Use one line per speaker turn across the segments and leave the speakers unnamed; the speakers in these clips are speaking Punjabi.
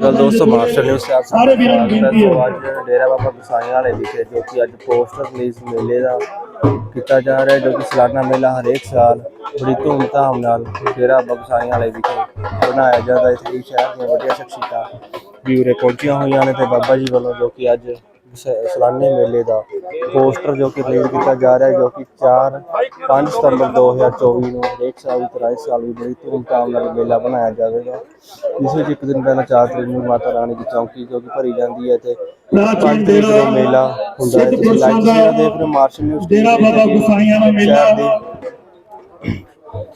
ਗੱਲ ਦੋਸਤੋ ਮਾਰਸ਼ਲ ਨਿਊਜ਼ ਸਭ
ਸਾਰੇ ਵੀਰਾਂ ਨੂੰ ਬੇਨਤੀ ਹੈ।
ਅੱਜ ਡੇਰਾ ਬਾਬਾ ਗੁਸਾਈ ਵਾਲੇ ਵਿਖੇ ਜੋ ਕਿ ਅੱਜ ਪੋਸਟਰ ਰਿਲੀਜ਼ ਮੇਲੇ ਦਾ ਕੀਤਾ ਜਾ ਰਿਹਾ ਜੋ ਕਿ ਸਾਲਾਨਾ ਮੇਲਾ ਹਰੇਕ ਸਾਲ ਬੜੀ ਧੂਮਧਾਮ ਨਾਲ ਡੇਰਾ ਬਾਬਾ ਗੁਸਾਈ ਵਾਲੇ ਵਿਖੇ ਬਣਾਇਆ ਜਾਂਦਾ ਹੈ ਇਸ ਲਈ ਸ਼ਹਿਰ ਦੀਆਂ ਵੱਡੀਆਂ ਸ਼ਖਸੀਅਤਾਂ ਵੀ ਉਰੇ ਪਹੁੰਚੀਆਂ ਹੋਈਆਂ ਨੇ ਤੇ ਬਾਬਾ ਜੀ ਵੱਲੋਂ ਜੋ ਕਿ ਅੱਜ ਸਾਲਾਨੇ ਮੇਲੇ ਦਾ ਪੋਸਟਰ ਜੋ ਕਿ ਰਿਲੀਜ਼ ਕੀਤਾ ਜਾ ਰਿਹਾ ਹੈ ਜੋ ਕਿ 4 5 ਸਤੰਬਰ 2024 ਨੂੰ ਹਰੇਕ ਸਾਲ ਦੀ ਤਰ੍ਹਾਂ ਇਸ ਸਾਲ ਵੀ ਬੜੀ ਧੂਮਧਾਮ ਨਾਲ ਮੇਲਾ ਬਣਾਇਆ ਜਾਵੇਗਾ। ਇਸ ਵਿੱਚ ਇੱਕ ਦਿਨ ਪਹਿਲਾਂ 4 ਤਰੀਕ ਨੂੰ ਮਾਤਾ ਰਾਣੀ ਦੀ ਚੌਂਕੀ ਜੋ ਕਿ ਭਰੀ ਜਾਂਦੀ ਹੈ ਤੇ
ਪ੍ਰਾਚੀਨ
ਪੰਜ ਤਰੀਕ ਨੂੰ
ਡੇਰਾ
ਮੇਲਾ ਹੁੰਦਾ ਹੈ। ਤੁਸੀਂ ਲਾਈਵ ਦੇਖ ਰਹੇ ਹੋ ਮਾਰਸ਼ਲ ਨਿਊਜ਼
ਡੇਰਾ ਬਾਬਾ ਗੁਸਾਈਆਂ ਦਾ ਮੇਲਾ।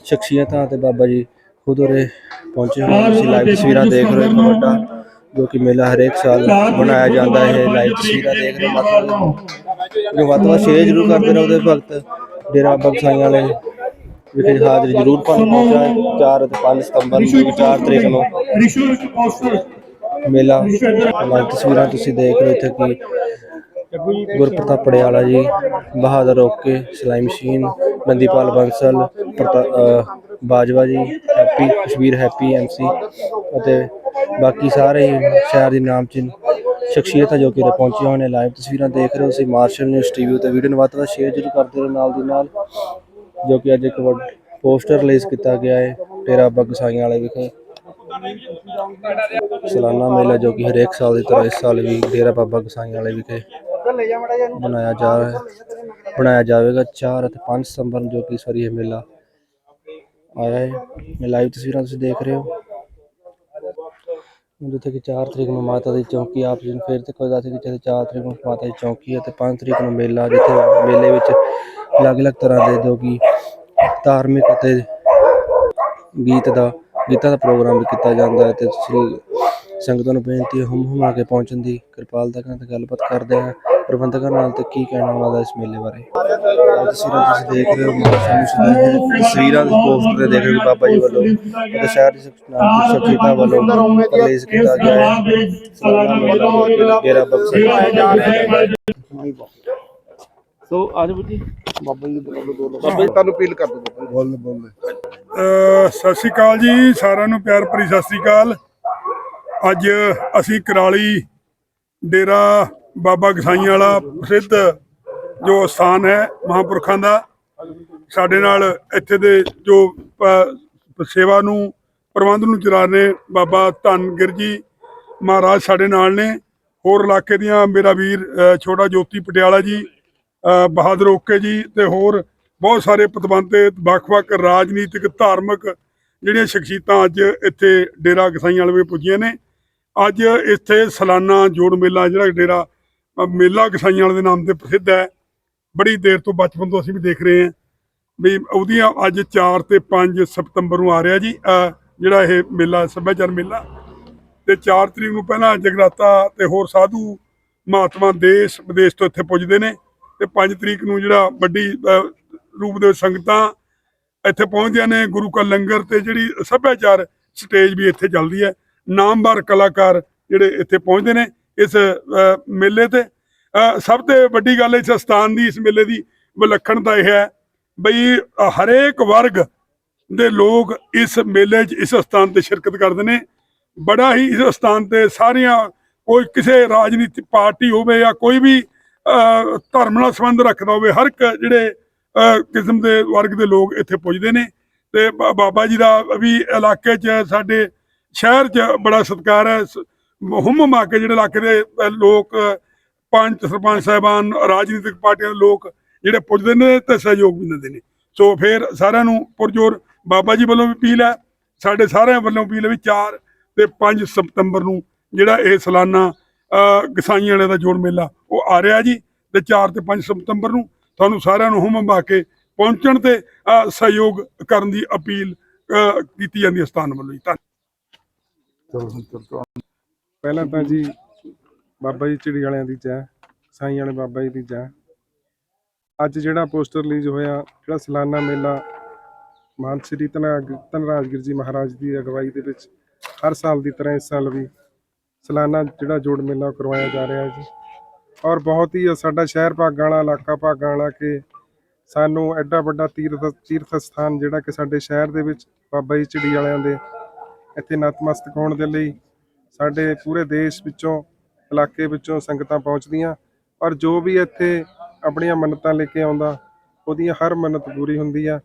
ਸ਼ਖਸੀਅਤਾਂ ਤੇ ਬਾਬਾ ਜੀ ਖੁਦ ਉਰੇ ਪਹੁੰਚੇ ਹੋਏ। ਤੁਸੀਂ ਲਾਈਵ ਤਸਵੀਰਾਂ ਦੇਖ ਰਹੇ ਹੋ ਵੱਡਾ ਜੋ ਕਿ ਮੇਲਾ ਹਰੇਕ ਸਾਲ ਮਨਾਇਆ ਜਾਂਦਾ ਹੈ। ਲਾਈਵ ਤਸਵੀਰਾਂ ਦੇਖ ਰਹੇ ਹੋ ਜੋ। ਵੱਧ ਤੋਂ ਵੱਧ ਸ਼ੇਅਰ ਜ਼ਰੂਰ ਕਰਦੇ ਰਹੋ ਉਹਦੇ ਭਗਤ। ਡੇਰਾ ਬਾਬਾ ਵਾਲੇ ਵਿਖੇ ਹਾਜ਼ਰੀ ਜ਼ਰੂਰ ਭੰਨ ਪਹੁੰਚਾ। 4 ਅਤੇ 5 ਸਤੰਬਰ ਨੂੰ 4 ਤਰੀਕ ਨੂੰ ਮੇਲਾ ਲਾਈਵ ਤਸਵੀਰਾਂ ਤੁਸੀਂ ਦੇਖ ਰਹੇ ਹੋ। ਇੱਥੇ ਕਿ ਗੁਰਪ੍ਰਤਾਪ ਪੜਿਆਲਾ ਜੀ, ਬਹਾਦਰ ਓਕੇ, ਸਿਲਾਈ ਮਸ਼ੀਨ, ਨੰਦੀਪਾਲ ਬੰਸਲ, ਪ੍ਰਤਾ- Bajwa ji, happy Kashmir happy MC ਅਤੇ ਬਾਕੀ ਸਾਰੇ ਹੀ ਸ਼ਹਿਰ ਦੀ ਨਾਮਚੀਨ ਸ਼ਖਸੀਅਤਾਂ ਜੋ ਕਿ ਉਰੇ ਪਹੁੰਚੀਆਂ ਹੋਏ ਨੇ। ਲਾਈਵ ਤਸਵੀਰਾਂ ਦੇਖ ਰਹੇ ਹੋ ਤੁਸੀਂ ਮਾਰਸ਼ਲ ਨਿਊਜ਼ ਟੀਵੀ ਤੇ ਵੀਡੀਓ ਨੂੰ ਵੱਧ ਤੋਂ ਵੱਧ ਸ਼ੇਅਰ ਜ਼ਰੂਰ ਕਰਦੇ ਰਹੋ ਨਾਲ ਦੀ ਨਾਲ, ਜੋ ਕਿ ਅੱਜ ਇੱਕ ਵੱਡ ਪੋਸਟਰ ਰਿਲੀਜ਼ ਕੀਤਾ ਗਿਆ ਹੈ, ਡੇਰਾ ਬਾਬਾ ਵਾਲੇ ਵਿਖੇ। ਸਾਲਾਨਾ ਮੇਲਾ ਜੋ ਕਿ ਹਰੇਕ ਸਾਲ ਦੀ ਤਰ੍ਹਾਂ ਇਸ ਸਾਲ ਵੀ ਡੇਰਾ ਬਾਬਾ ਗਸਾਈਆਂ ਵਾਲੇ ਵਿਖੇ ਬਣਾਇਆ ਜਾ ਰਿਹਾ ਹੈ। ਬਣਾਇਆ ਜਾਵੇਗਾ 4 ਅਤੇ 5 ਸਤੰਬਰ ਨੂੰ ਜੋ ਕਿ ਇਸ ਵਾਰੀ ਇਹ ਮੇਲਾ ਆਇਆ ਹੈ। ਲਾਈਵ ਤਸਵੀਰਾਂ ਤੁਸੀਂ ਦੇਖ ਰਹੇ ਹੋ। ਜਿੱਥੇ ਕਿ 4 ਤਰੀਕ ਨੂੰ ਮਾਤਾ ਦੀ ਚੌਂਕੀ ਆਪ ਜੀ ਨੂੰ ਫੇਰ ਤੇ ਕੋਈ ਦੱਸ ਕਿ ਜਿੱਥੇ 4 ਤਰੀਕ ਨੂੰ ਮਾਤਾ ਦੀ ਚੌਂਕੀ ਹੈ ਤੇ 5 ਤਰੀਕ ਨੂੰ ਮੇਲਾ, ਜਿੱਥੇ ਮੇਲੇ ਵਿੱਚ ਅਲੱਗ-ਅਲੱਗ ਤਰ੍ਹਾਂ ਦੇ ਜੋ ਕਿ ਧਾਰਮਿਕ ਅਤੇ ਗੀਤ ਦਾ, ਗੀਤਾਂ ਦਾ ਪ੍ਰੋਗਰਾਮ ਵੀ ਕੀਤਾ ਜਾਂਦਾ ਹੈ ਤੇ ਸੰਗਤਾਂ ਨੂੰ ਬੇਨਤੀ ਹੈ ਹੁਮ ਹੁਮਾ ਕੇ ਪਹੁੰਚਣ ਦੀ ਕਿਰਪਾਲਤਾ ਕਰਨ ਗੱਲਬਾਤ ਕਰਦੇ ਹਾਂ ਪ੍ਰਬੰਧਕਾਂ ਨਾਲ ਤੇ ਕੀ ਕਹਿਣਾ ਉਹਨਾਂ ਦਾ ਇਸ ਮੇਲੇ ਬਾਰੇ? ਤਸਵੀਰਾਂ ਤੁਸੀਂ ਦੇਖ ਰਹੇ ਹੋ ਮੌਸਮ ਸੁਣਾਈ ਤਸਵੀਰਾਂ ਦੇ ਪੋਸਟਰ ਤੇ ਦੇਖ ਰਹੇ ਹੋ ਬਾਬਾ ਜੀ ਵੱਲੋਂ ਅਤੇ ਸ਼ਹਿਰ ਦੀ ਸ਼ਖਸੀਅਤਾਂ ਵੱਲੋਂ ਰਿਲੀਜ਼ ਕੀਤਾ ਗਿਆ ਹੈ।
ਸਾਲਾਨਾ ਮੇਲਾ
ਡੇਰਾ ਬਖਸ਼
ਜਾ ਰਿਹਾ ਹੈ।
ਸੋ ਅੱਜ ਜੀ।
ਬਾਬਾ ਜੀ ਤੁਹਾਨੂੰ ਅਪੀਲ ਕਰ ਦੋ ਬੋਲ ਬੋਲ।
ਸਤਿ ਸ਼੍ਰੀ ਅਕਾਲ ਜੀ ਸਾਰਿਆਂ ਨੂੰ ਪਿਆਰ ਭਰੀ ਸਤਿ ਸ਼੍ਰੀ ਅਕਾਲ। ਅੱਜ ਅਸੀਂ ਕਰਾਲੀ ਡੇਰਾ ਬਾਬਾ ਗਸਾਈਆਂ ਵਾਲਾ ਪ੍ਰਸਿੱਧ ਜੋ ਸਥਾਨ ਹੈ ਮਹਾਂਪੁਰਖਾਂ ਦਾ, ਸਾਡੇ ਨਾਲ ਇੱਥੇ ਦੇ ਜੋ ਸੇਵਾ ਨੂੰ, ਪ੍ਰਬੰਧ ਨੂੰ ਚਲਾ ਰਹੇ ਬਾਬਾ ਧੰਨਗਿਰ ਜੀ ਮਹਾਰਾਜ ਸਾਡੇ ਨਾਲ ਨੇ। ਹੋਰ ਇਲਾਕੇ ਦੀਆਂ ਮੇਰਾ ਵੀਰ ਛੋਟਾ ਜੋਤੀ ਪਟਿਆਲਾ ਜੀ ਬਹਾਦਰ ਓਕੇ ਜੀ ਤੇ ਹੋਰ ਬਹੁਤ ਸਾਰੇ ਪਤਵੰਤੇ ਵੱਖ-ਵੱਖ ਰਾਜਨੀਤਿਕ, ਧਾਰਮਿਕ ਜਿਹੜੀਆਂ ਸ਼ਖਸੀਅਤਾਂ ਅੱਜ ਇੱਥੇ ਡੇਰਾ ਗਸਾਈਆਂ ਵਾਲੇ ਪੁੱਜੀਆਂ ਨੇ। ਅੱਜ ਇੱਥੇ ਸਾਲਾਨਾ ਜੋੜ ਮੇਲਾ, ਜਿਹੜਾ ਡੇਰਾ ਮੇਲਾ ਗਸਾਈਆਂ ਵਾਲੇ ਦੇ ਨਾਮ ਤੇ ਪ੍ਰਸਿੱਧ ਹੈ। ਬੜੀ ਦੇਰ ਤੋਂ ਬਚਪਨ ਤੋਂ ਅਸੀਂ ਵੀ ਦੇਖ ਰਹੇ ਹਾਂ ਵੀ ਉਹਦੀਆਂ ਅੱਜ 4 ਤੇ 5 ਸਤੰਬਰ ਨੂੰ ਆ ਰਿਹਾ ਜੀ ਜਿਹੜਾ ਇਹ ਮੇਲਾ, ਸੱਭਿਆਚਾਰ ਮੇਲਾ। ਤੇ 4 ਤਰੀਕ ਨੂੰ ਪਹਿਲਾਂ ਜਗਰਾਤਾ ਤੇ ਹੋਰ ਸਾਧੂ, ਮਹਾਤਮਾ ਦੇਸ਼, ਵਿਦੇਸ਼ ਤੋਂ ਇੱਥੇ ਪੁੱਜਦੇ ਨੇ। ਤੇ 5 ਤਰੀਕ ਨੂੰ ਜਿਹੜਾ ਵੱਡੀ ਰੂਪ ਦੇ ਸੰਗਤਾਂ ਇੱਥੇ ਪਹੁੰਚਦੀਆਂ ਨੇ, ਗੁਰੂ ਕਾ ਲੰਗਰ ਤੇ ਜਿਹੜੀ ਸੱਭਿਆਚਾਰ ਸਟੇਜ ਵੀ ਇੱਥੇ ਚੱਲਦੀ ਹੈ। ਨਾਮਵਰ ਕਲਾਕਾਰ ਜਿਹੜੇ ਇੱਥੇ ਪਹੁੰਚਦੇ ਨੇ ਇਸ ਮੇਲੇ ਤੇ। ਸਭ ਤੋਂ ਵੱਡੀ ਗੱਲ ਇਸ ਸਥਾਨ ਦੀ ਇਸ ਮੇਲੇ ਦੀ ਵਿਲੱਖਣਤਾ ਇਹ ਹੈ ਬਈ ਹਰੇਕ ਵਰਗ ਦੇ ਲੋਕ ਇਸ ਮੇਲੇ 'ਚ ਇਸ ਸਥਾਨ ਤੇ ਸ਼ਿਰਕਤ ਕਰਦੇ ਨੇ। ਬੜਾ ਹੀ ਇਸ ਸਥਾਨ ਤੇ ਸਾਰੀਆਂ ਕੋਈ ਕਿਸੇ ਰਾਜਨੀਤਿਕ ਪਾਰਟੀ ਹੋਵੇ ਜਾਂ ਕੋਈ ਵੀ ਧਰਮ ਨਾਲ ਸੰਬੰਧ ਰੱਖਦਾ ਹੋਵੇ, ਹਰ ਇੱਕ ਜਿਹੜੇ ਕਿਸਮ ਦੇ ਵਰਗ ਦੇ ਲੋਕ ਇੱਥੇ ਪੁੱਜਦੇ ਨੇ। ਤੇ ਬਾ- ਬਾਬਾ ਜੀ ਦਾ ਵੀ ਇਲਾਕੇ 'ਚ, ਸਾਡੇ ਸ਼ਹਿਰ 'ਚ ਬੜਾ ਸਤਿਕਾਰ ਹੈ। ਸ- ਹੁੰਮ ਕੇ ਜਿਹੜੇ ਇਲਾਕੇ ਦੇ ਲੋਕ ਪੰਚ ਸਰਪੰਚ ਸਾਹਿਬਾਨ ਰਾਜਨੀਤਿਕ ਪਾਰਟੀਆਂ ਦੇ ਲੋਕ ਜਿਹੜੇ ਪੁੱਜਦੇ ਨੇ ਤੇ ਸਹਿਯੋਗ ਵੀ ਦਿੰਦੇ ਨੇ। ਸੋ ਫਿਰ ਸਾਰਿਆਂ ਨੂੰ ਪੁਰਜੋਰ ਬਾਬਾ ਜੀ ਵੱਲੋਂ ਵੀ ਅਪੀਲ ਹੈ ਸਾਡੇ ਸਾਰਿਆਂ ਵੱਲੋਂ ਅਪੀਲ ਹੈ ਵੀ 4 ਤੇ 5 ਸਤੰਬਰ ਨੂੰ ਜਿਹੜਾ ਇਹ ਸਾਲਾਨਾ ਅਹ, ਗਸਾਈਆਂ ਵਾਲੇ ਦਾ ਜੋੜ ਮੇਲਾ ਉਹ ਆ ਰਿਹਾ ਜੀ ਤੇ 4 ਤੇ 5 ਸਤੰਬਰ ਨੂੰ ਤੁਹਾਨੂੰ ਸਾਰਿਆਂ ਨੂੰ ਹੁਮ ਹੰਬਾ ਕੇ ਪਹੁੰਚਣ ਤੇ ਸਹਿਯੋਗ ਕਰਨ ਦੀ ਅਪੀਲ ਕੀਤੀ ਜਾਂਦੀ ਹੈ ਸਥਾਨ ਵੱਲੋਂ ਜੀ। ਧੰਨਵਾਦ
ਪਹਿਲਾਂ ਤਾਂ ਜੀ ਬਾਬਾ ਜੀ ਚਿੜੀ ਵਾਲਿਆਂ ਦੀ ਜੈ ਸਾਈਂ ਵਾਲੇ ਬਾਬਾ ਜੀ ਦੀ ਜੈ। ਅੱਜ ਜਿਹੜਾ ਪੋਸਟਰ ਰਿਲੀਜ਼ ਹੋਇਆ, ਜਿਹੜਾ ਸਾਲਾਨਾ ਮੇਲਾ, ਮਾਨ ਸ੍ਰੀ ਧੰਨ- ਧੰਨਰਾਜਗਿਰ ਜੀ ਮਹਾਰਾਜ ਦੀ ਅਗਵਾਈ ਦੇ ਵਿੱਚ ਹਰ ਸਾਲ ਦੀ ਤਰ੍ਹਾਂ ਇਸ ਸਾਲ ਵੀ ਸਲਾਨਾ ਜਿਹੜਾ ਜੋੜ ਮੇਲਾ ਉਹ ਕਰਵਾਇਆ ਜਾ ਰਿਹਾ ਜੀ। ਔਰ ਬਹੁਤ ਹੀ ਸਾਡਾ ਸ਼ਹਿਰ ਭਾਗਾਂ ਵਾਲਾ, ਇਲਾਕਾ ਭਾਗਾਂ ਵਾਲਾ ਕਿ ਸਾਨੂੰ ਐਡਾ ਵੱਡਾ ਤੀਰਥ ਤੀਰਥ ਸਥਾਨ ਜਿਹੜਾ ਕਿ ਸਾਡੇ ਸ਼ਹਿਰ ਦੇ ਵਿੱਚ ਬਾਬਾ ਜੀ ਚਿੜੀ ਵਾਲਿਆਂ ਦੇ ਇੱਥੇ ਨਤਮਸਤਕ ਹੋਣ ਦੇ ਲਈ ਸਾਡੇ ਪੂਰੇ ਦੇਸ਼ ਵਿੱਚੋਂ ਇਲਾਕੇ ਵਿੱਚੋਂ ਸੰਗਤਾਂ ਪਹੁੰਚਦੀਆਂ ਔਰ ਜੋ ਵੀ ਇੱਥੇ ਆਪਣੀਆਂ ਮੰਨਤਾਂ ਲੈ ਕੇ ਆਉਂਦਾ, ਉਹਦੀਆਂ ਹਰ ਮੰਨਤ ਪੂਰੀ ਹੁੰਦੀ ਆ,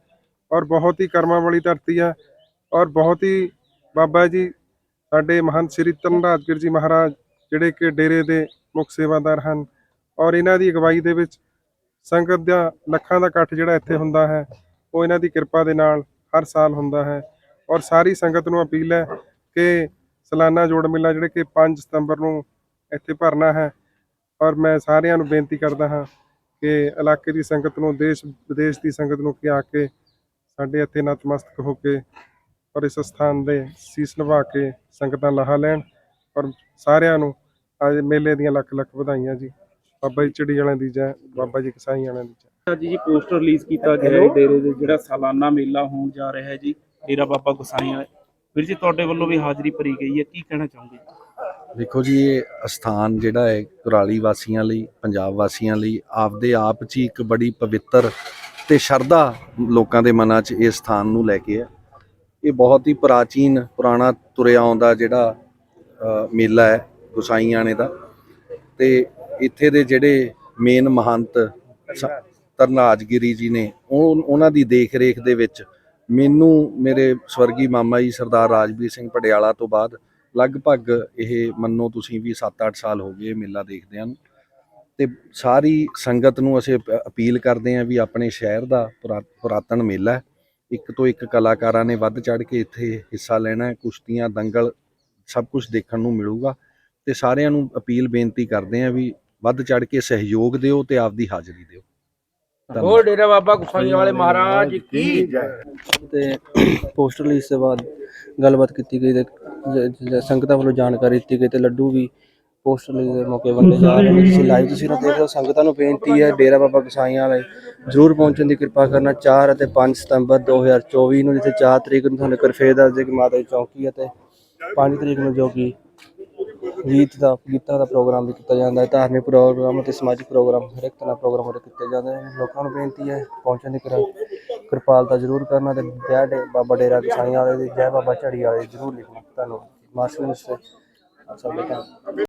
ਔਰ ਬਹੁਤ ਹੀ ਕਰਮਾਂ ਵਾਲੀ ਧਰਤੀ ਆ, ਔਰ ਬਹੁਤ ਹੀ ਬਾਬਾ ਜੀ, ਸਾਡੇ ਮਹੰਤ ਸ੍ਰੀ ਧੰਨਰਾਜਗਿਰ ਜੀ ਮਹਾਰਾਜ, ਜਿਹੜੇ ਕਿ ਡੇਰੇ ਦੇ ਮੁੱਖ ਸੇਵਾਦਾਰ ਹਨ, ਔਰ ਇਹਨਾਂ ਦੀ ਅਗਵਾਈ ਦੇ ਵਿੱਚ ਸੰਗਤ ਦਾ ਲੱਖਾਂ ਦਾ ਇਕੱਠ ਜਿਹੜਾ ਇੱਥੇ ਹੁੰਦਾ ਹੈ, ਉਹ ਇਹਨਾਂ ਦੀ ਕਿਰਪਾ ਦੇ ਨਾਲ ਹਰ ਸਾਲ ਹੁੰਦਾ ਹੈ, ਔਰ ਸਾਰੀ ਸੰਗਤ ਨੂੰ ਅਪੀਲ ਹੈ ਕਿ ਸਾਲਾਨਾ ਜੋੜ ਮੇਲਾ, ਜਿਹੜੇ ਕਿ 5 ਸਤੰਬਰ ਨੂੰ ਇੱਥੇ ਭਰਨਾ ਹੈ। ਔਰ ਮੈਂ ਸਾਰਿਆਂ ਨੂੰ ਬੇਨਤੀ ਕਰਦਾ ਹਾਂ ਕਿ ਇਲਾਕੇ ਦੀ ਸੰਗਤ ਨੂੰ ਦੇਸ਼ ਵਿਦੇਸ਼ ਦੀ ਸੰਗਤ ਨੂੰ ਕਿ ਆ ਕੇ ਸਾਡੇ ਇੱਥੇ ਨਤਮਸਤਕ ਹੋ ਕੇ ਔਰ ਇਸ ਸਥਾਨ ਦੇ ਸੀਸ ਨਿਭਾ ਕੇ ਸੰਗਤਾਂ ਲਾਹਾ ਲੈਣ। ਔਰ ਸਾਰਿਆਂ ਨੂੰ ਅੱਜ ਮੇਲੇ ਦੀਆਂ ਲੱਖ ਲੱਖ ਵਧਾਈਆਂ ਜੀ। ਬਾਬਾ ਜੀ ਚਿੜੀ ਵਾਲਿਆਂ ਦੀ ਜੈ ਬਾਬਾ ਜੀ ਕਸਾਈ ਵਾਲਿਆਂ ਦੀ ਜੈ।
ਅੱਜ ਜੀ ਪੋਸਟਰ ਰਿਲੀਜ਼ ਕੀਤਾ ਗਿਆ ਹੈ ਡੇਰੇ ਦੇ ਜਿਹੜਾ ਸਾਲਾਨਾ ਮੇਲਾ ਹੋਣ ਜਾ ਰਿਹਾ ਹੈ ਜੀ ਡੇਰਾ ਬਾਬਾ ਗੁਸਾਈ ਵਾਲੇ। ਵੀਰ ਜੀ ਤੁਹਾਡੇ ਵੱਲੋਂ ਵੀ ਹਾਜ਼ਰੀ ਭਰੀ ਗਈ ਹੈ ਕੀ ਕਹਿਣਾ ਚਾਹੋਗੇ?
ਦੇਖੋ ਜੀ, ਇਹ ਅਸਥਾਨ ਜਿਹੜਾ ਹੈ ਕੁਰਾਲੀ ਵਾਸੀਆਂ ਲਈ, ਪੰਜਾਬ ਵਾਸੀਆਂ ਲਈ ਆਪਦੇ ਆਪ 'ਚ ਹੀ ਇੱਕ ਬੜੀ ਪਵਿੱਤਰ ਤੇ ਸ਼ਰਧਾ ਲੋਕਾਂ ਦੇ ਮਨਾਂ 'ਚ ਇਸ ਸਥਾਨ ਨੂੰ ਲੈ ਕੇ ਹੈ। ਇਹ ਬਹੁਤ ਹੀ ਪ੍ਰਾਚੀਨ, ਪੁਰਾਣਾ ਤੁਰਿਆ ਆਉਂਦਾ ਜਿਹੜਾ ਮੇਲਾ ਹੈ ਗੁਸਾਈਆਣੇ ਦਾ। ਤੇ ਇੱਥੇ ਦੇ ਜਿਹੜੇ ਮੇਨ ਮਹੰਤ ਸ- ਧਰਨਾਜਗਿਰੀ ਜੀ ਨੇ, ਉਹ ਉਹਨਾਂ ਦੀ ਦੇਖ ਰੇਖ ਦੇ ਵਿੱਚ ਮੈਨੂੰ ਮੇਰੇ ਸਵਰਗੀ ਮਾਮਾ ਜੀ ਸਰਦਾਰ ਰਾਜਵੀਰ ਸਿੰਘ ਪਟਿਆਲਾ ਤੋਂ ਬਾਅਦ ਲਗਭਗ ਇਹ ਮੰਨੋ ਤੁਸੀਂ ਵੀ 7-8 ਸਾਲ ਹੋ ਗਏ ਮੇਲਾ ਦੇਖਦਿਆਂ ਨੂੰ। ਤੇ ਸਾਰੀ ਸੰਗਤ ਨੂੰ ਅਸੀਂ ਅਪ- ਅਪੀਲ ਕਰਦੇ ਹਾਂ ਵੀ ਆਪਣੇ ਸ਼ਹਿਰ ਦਾ ਪੁਰਾ- ਪੁਰਾਤਨ ਮੇਲਾ ਹੈ। ਇੱਕ ਤੋਂ ਇੱਕ ਕਲਾਕਾਰਾਂ ਨੇ ਵੱਧ ਚੜ ਕੇ ਇੱਥੇ ਹਿੱਸਾ ਲੈਣਾ ਹੈ ਕੁਸ਼ਤੀਆਂ ਦੰਗਲ ਸਭ ਕੁਝ ਦੇਖਣ ਨੂੰ ਮਿਲੂਗਾ। ਤੇ ਸਾਰਿਆਂ ਨੂੰ ਅਪੀਲ ਬੇਨਤੀ ਕਰਦੇ ਹਾਂ ਵੀ ਵੱਧ ਚੜ ਕੇ ਸਹਿਯੋਗ ਦਿਓ ਤੇ ਆਪਦੀ ਹਾਜ਼ਰੀ ਦਿਓ।
ਹੋਰ ਡੇਰਾ ਬਾਬਾ ਗੁਸਾਈ ਵਾਲੇ ਮਹਾਰਾਜ ਕੀ
ਤੇ ਪੋਸਟਰ ਰਿਲੀਜ਼ ਤੋਂ ਬਾਅਦ ਗੱਲਬਾਤ ਕੀਤੀ ਗਈ ਤੇ ਸੰਗਤਾਂ ਵੱਲੋਂ ਜਾਣਕਾਰੀ ਦਿੱਤੀ ਗਈ ਤੇ ਲੱਡੂ ਵੀ ਪੋਸਟਰ ਦੇ ਮੌਕੇ ਵੰਡੇ ਜਾ ਰਹੇ ਨੇ। ਤੁਸੀਂ ਲਾਈਵ ਤੁਸੀਂ ਦੇਖ ਰਹੇ ਹੋ, ਸੰਗਤਾਂ ਨੂੰ ਬੇਨਤੀ ਹੈ ਡੇਰਾ ਬਾਬਾ ਗਸਾਈਆਂ ਵਾਲੇ ਜਰੂਰ ਪਹੁੰਚਣ ਦੀ ਕਿਰਪਾ ਕਰਨਾ। 4 ਅਤੇ 5 ਸਤੰਬਰ 2024 ਨੂੰ, ਜਿੱਥੇ 4 ਤਰੀਕ ਨੂੰ ਤੁਹਾਨੂੰ ਕਰਫੇ ਦੱਸ ਦੇ ਕਿ ਮਾਤਾ ਦੀ ਚੌਂਕੀ ਅਤੇ 5 ਤਰੀਕ ਨੂੰ ਜੋ ਕਿ ਗੀਤ ਦਾ, ਗੀਤਾਂ ਦਾ ਪ੍ਰੋਗਰਾਮ ਵੀ ਕੀਤਾ ਜਾਂਦਾ ਹੈ। ਧਾਰਮਿਕ ਪ੍ਰੋਗਰਾਮ ਅਤੇ ਸਮਾਜਿਕ ਪ੍ਰੋਗਰਾਮ ਹਰ ਇੱਕ ਤਰ੍ਹਾਂ ਪ੍ਰੋਗਰਾਮ ਉਰੇ ਕੀਤੇ ਜਾਂਦੇ ਹਨ ਲੋਕਾਂ ਨੂੰ ਬੇਨਤੀ ਹੈ ਪਹੁੰਚਣ ਦੀ ਕਿਰਪਾ ਕਿਰਪਾਲਤਾ ਜ਼ਰੂਰ ਕਰਨਾ ਤੇ ਜੈ ਡੇ ਬਾਬਾ ਡੇਰਾ ਗਸਾਈਆਂ ਵਾਲੇ ਦੀ, ਜੈ ਬਾਬਾ ਝੜੀ ਵਾਲੇ ਦੀ ਜ਼ਰੂਰ ਲਿਖਣਾ। ਧੰਨਵਾਦ। ਮਾਸਟਰ ਮਿਸਟਰ ਸਭ ਬੇਟਾ